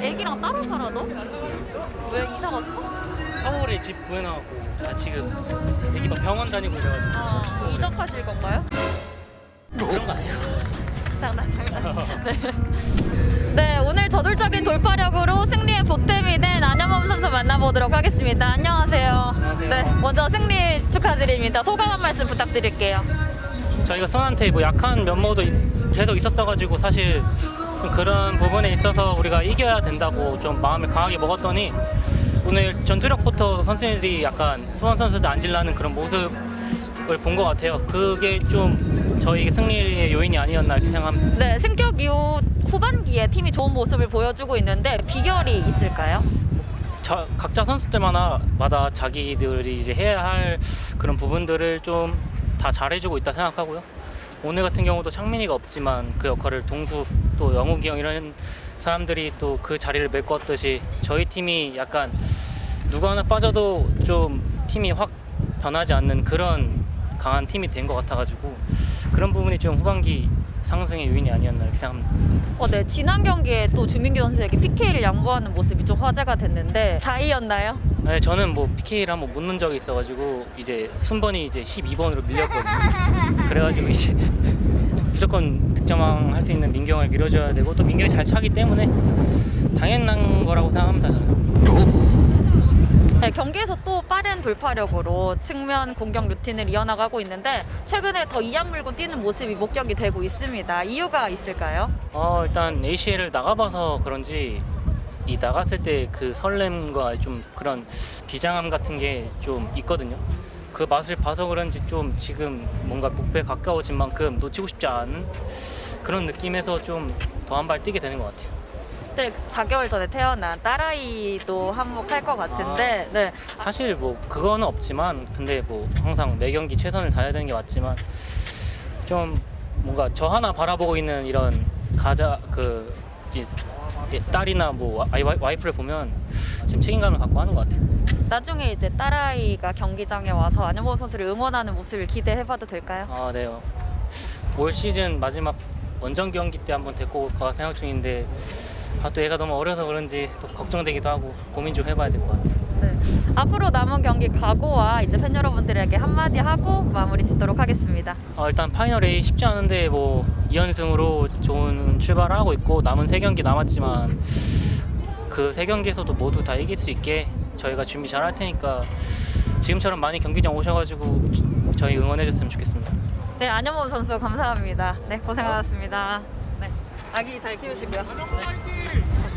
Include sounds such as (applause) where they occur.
애기랑 따로 살아 너? 왜 이사 갔어? 서울에 집 구해놔갖고 나 지금 애기 막 병원 다니고 이래가지고 아 이적하실 건가요? 그런 거 아니에요 (laughs) 장난 장난. 네. 네 오늘 저돌적인 돌파력으로 승리의 보탬이 된 안현범 선수 만나보도록 하겠습니다. 안녕하세요. 안녕하세요. 네 먼저 승리 축하드립니다. 소감 한 말씀 부탁드릴게요. 저희가 손한테 뭐 약한 면모도 있- 계속 있었어가지고 사실 좀 그런 부분에 있어서 우리가 이겨야 된다고 좀 마음을 강하게 먹었더니 오늘 전투력부터 선수들이 약간 수원 선수들 안질라는 그런 모습을 본 것 같아요. 그게 좀 저희 승리의 요인이 아니었나 이렇게 생각합니다. 네 승격 이후 후반기에 팀이 좋은 모습을 보여주고 있는데 비결이 있을까요? 자, 각자 선수들마다 마다 자기들이 이제 해야 할 그런 부분들을 좀 다 잘해주고 있다 생각하고요. 오늘 같은 경우도 창민이가 없지만 그 역할을 동수 또 영욱이 형 이런 사람들이 또 그 자리를 메꿨듯이 저희 팀이 약간 누가 하나 빠져도 좀 팀이 확 변하지 않는 그런 강한 팀이 된 것 같아가지고 그런 부분이 좀 후반기 상승의 요인이 아니었나 이렇게 생각합니다. 어, 네 지난 경기에 또 주민규 선수에게 PK를 양보하는 모습이 좀 화제가 됐는데 자이였나요? 네, 저는 뭐 PK를 한번 못 넣은 적이 있어가지고 이제 순번이 이제 12번으로 밀렸거든요. 그래가지고 이제 (laughs) 무조건 득점왕 할 수 있는 민경을 밀어줘야 되고 또 민경이 잘 차기 때문에 당연한 거라고 생각합니다. 저는. 네, 경기에서 또 빠른 돌파력으로 측면 공격 루틴을 이어나가고 있는데 최근에 더 이악 물고 뛰는 모습이 목격이 되고 있습니다. 이유가 있을까요? 어, 일단 ACL을 나가봐서 그런지 이 나갔을 때 그 설렘과 좀 그런 비장함 같은 게 좀 있거든요. 그 맛을 봐서 그런지 좀 지금 뭔가 목표에 가까워진 만큼 놓치고 싶지 않은 그런 느낌에서 좀 더 한 발 뛰게 되는 것 같아요. 네, 4개월 전에 태어난 딸아이도 한몫할 것 같은데 네, 사실 뭐 그거는 없지만 근데 뭐 항상 매 경기 최선을 다해야 되는 게 맞지만 좀 뭔가 저 하나 바라보고 있는 이런 가자 그 이- 이 딸이나 뭐 와이- 와이프를 보면 지금 책임감을 갖고 하는 것 같아요. 나중에 이제 딸아이가 경기장에 와서 안현범 선수를 응원하는 모습을 기대해봐도 될까요? 아, 네. 요. 올 시즌 마지막 원정 경기 때 한번 데리고 올까 생각 중인데 아, 또 얘가 너무 어려서 그런지 또 걱정되기도 하고 고민 좀 해봐야 될 것 같아요. 네. 앞으로 남은 경기 각오와 이제 팬 여러분들에게 한마디 하고 마무리 짓도록 하겠습니다. 어, 일단 파이널 A 쉽지 않은데 뭐 2연승으로 좋은 출발을 하고 있고 남은 세 경기 남았지만 그세 경기에서도 모두 다 이길 수 있게 저희가 준비 잘 할 테니까 지금처럼 많이 경기장 오셔가지고 주- 저희 응원해 줬으면 좋겠습니다. 네, 안현범 선수 감사합니다. 네, 고생하셨습니다. 아기 잘 키우시고요. 네.